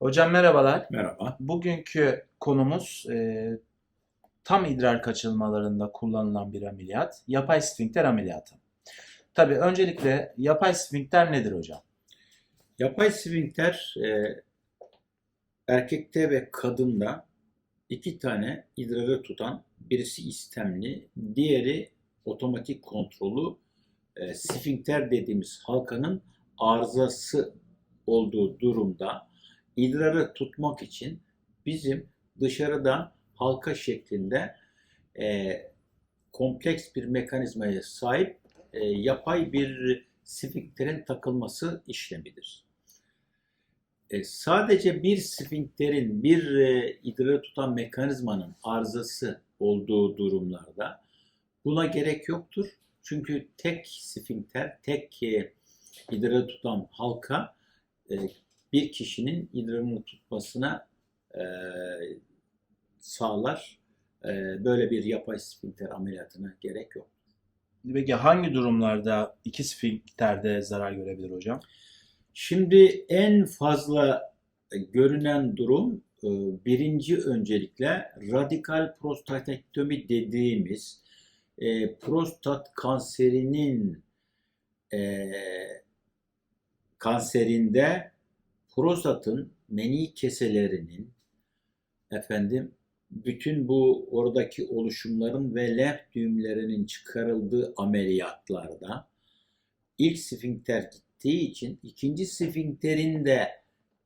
Hocam merhabalar. Merhaba. Bugünkü konumuz e, tam idrar kaçırmalarında kullanılan bir ameliyat. Yapay sfinkter ameliyatı. Tabii öncelikle yapay sfinkter nedir hocam? Yapay sfinkter e, erkekte ve kadında iki tane idrarı tutan birisi istemli, diğeri otomatik kontrolü e, sfinkter dediğimiz halkanın arızası olduğu durumda idrarı tutmak için bizim dışarıdan halka şeklinde e, kompleks bir mekanizmaya sahip e, yapay bir sfinkterin takılması işlemidir. E, sadece bir sfinkterin, bir e, idrarı tutan mekanizmanın arızası olduğu durumlarda buna gerek yoktur. Çünkü tek sfinkter, tek e, idrarı tutan halka e, bir kişinin idrarını tutmasına e, sağlar. E, böyle bir yapay sfinkter ameliyatına gerek yok. Peki hangi durumlarda iki sfinkterde zarar görebilir hocam? Şimdi en fazla görünen durum e, birinci öncelikle radikal prostatektomi dediğimiz e, prostat kanserinin e, kanserinde prostatın meni keselerinin efendim bütün bu oradaki oluşumların ve lenf düğümlerinin çıkarıldığı ameliyatlarda ilk sfinkter gittiği için ikinci sfinkterin de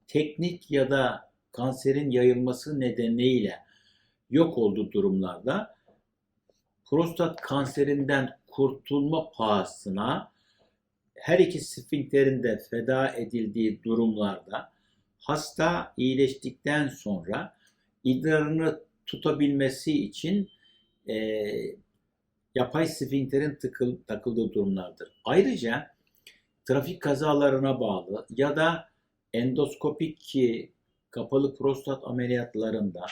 teknik ya da kanserin yayılması nedeniyle yok olduğu durumlarda prostat kanserinden kurtulma pahasına her iki sfinkterin de feda edildiği durumlarda hasta iyileştikten sonra idrarını tutabilmesi için e, yapay sfinkterin tıkıl, takıldığı durumlardır. Ayrıca trafik kazalarına bağlı ya da endoskopik ki kapalı prostat ameliyatlarında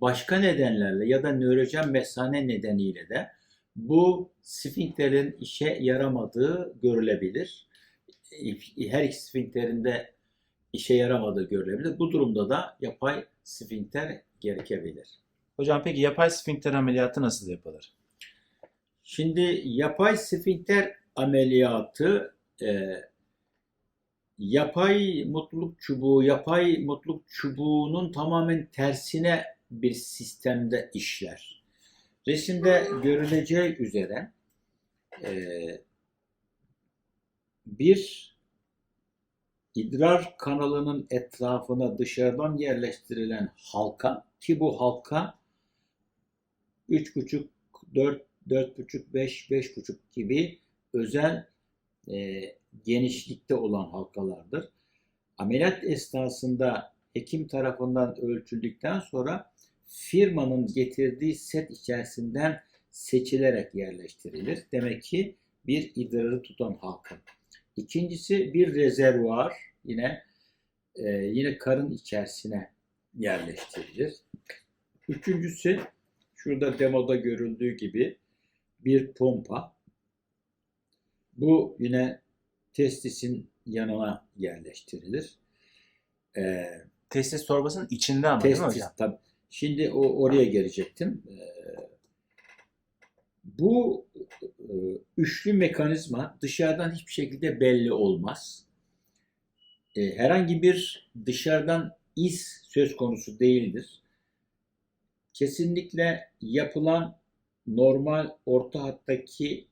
başka nedenlerle ya da nörojen mesane nedeniyle de bu sfinkterin işe yaramadığı görülebilir. Her iki sfinkterin de işe yaramadığı görülebilir. Bu durumda da yapay sfinkter gerekebilir. Hocam peki yapay sfinkter ameliyatı nasıl yapılır? Şimdi yapay sfinkter ameliyatı e, yapay mutluluk çubuğu, yapay mutluluk çubuğunun tamamen tersine bir sistemde işler. Resimde görüleceği üzere e, bir idrar kanalının etrafına dışarıdan yerleştirilen halka ki bu halka 3,5, 4, 4,5, 5, 5,5 gibi özel e, genişlikte olan halkalardır. Ameliyat esnasında hekim tarafından ölçüldükten sonra firmanın getirdiği set içerisinden seçilerek yerleştirilir. Demek ki bir idrarı tutan halka. İkincisi bir rezervuar yine e, yine karın içerisine yerleştirilir. Üçüncüsü şurada demoda görüldüğü gibi bir pompa. Bu yine testisin yanına yerleştirilir. Ee, Testis torbasının içinde ama değil mi testis hocam? tabii. Şimdi o oraya gelecektim. Ee, bu e, üçlü mekanizma dışarıdan hiçbir şekilde belli olmaz. E, herhangi bir dışarıdan iz söz konusu değildir. Kesinlikle yapılan normal orta hattaki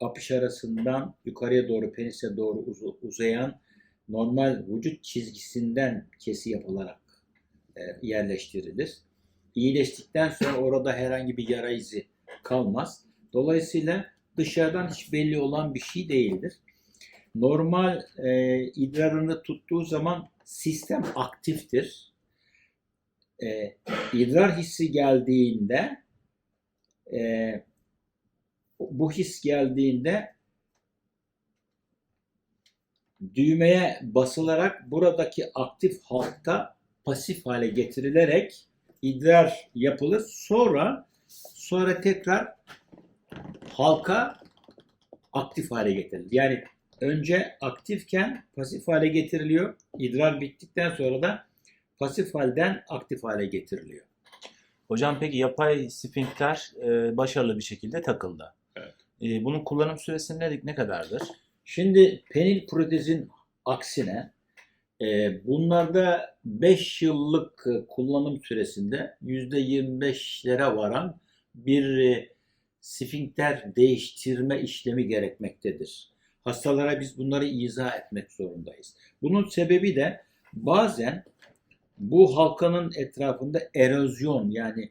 apış arasından yukarıya doğru penise doğru uzayan normal vücut çizgisinden kesi yapılarak yerleştirilir. İyileştikten sonra orada herhangi bir yara izi kalmaz. Dolayısıyla dışarıdan hiç belli olan bir şey değildir. Normal e, idrarını tuttuğu zaman sistem aktiftir. E, idrar hissi geldiğinde e, bu his geldiğinde düğmeye basılarak buradaki aktif halka pasif hale getirilerek idrar yapılır. Sonra sonra tekrar halka aktif hale getirilir. Yani önce aktifken pasif hale getiriliyor. İdrar bittikten sonra da pasif halden aktif hale getiriliyor. Hocam peki yapay sfinkter e, başarılı bir şekilde takıldı. Evet. E, bunun kullanım süresi ne, ne kadardır? Şimdi penil protezin aksine bunlarda 5 yıllık e, kullanım süresinde %25'lere varan bir e, sfinkter değiştirme işlemi gerekmektedir. Hastalara biz bunları izah etmek zorundayız. Bunun sebebi de bazen bu halkanın etrafında erozyon yani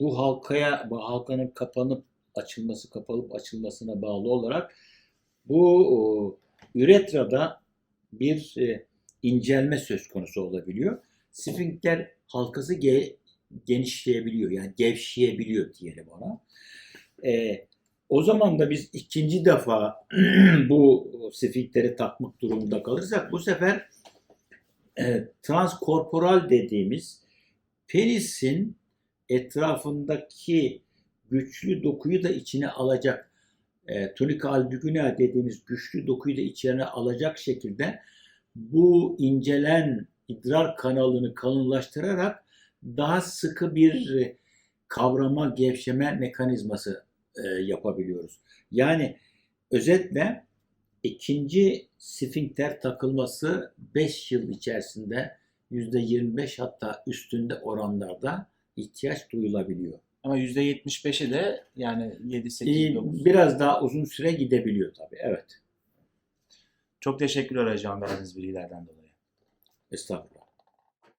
bu halkaya bu halkanın kapanıp açılması kapalıp açılmasına bağlı olarak bu üretrada bir e, incelme söz konusu olabiliyor. Sfinkter halkası ge- genişleyebiliyor yani gevşeyebiliyor diyelim ona. E, o zaman da biz ikinci defa bu sfinkteri takmak durumunda kalırsak bu sefer e, transkorporal dediğimiz penisin etrafındaki güçlü dokuyu da içine alacak e, tunika albiguna dediğimiz güçlü dokuyu da içine alacak şekilde bu incelen idrar kanalını kalınlaştırarak daha sıkı bir e, kavrama, gevşeme mekanizması e, yapabiliyoruz. Yani özetle ikinci sfinkter takılması 5 yıl içerisinde %25 hatta üstünde oranlarda ihtiyaç duyulabiliyor. Ama %75'i de yani 7 8 Ee, 9. Biraz daha uzun süre gidebiliyor tabii. Evet. Çok teşekkürler hocam verdiğiniz bilgilerden dolayı. Estağfurullah.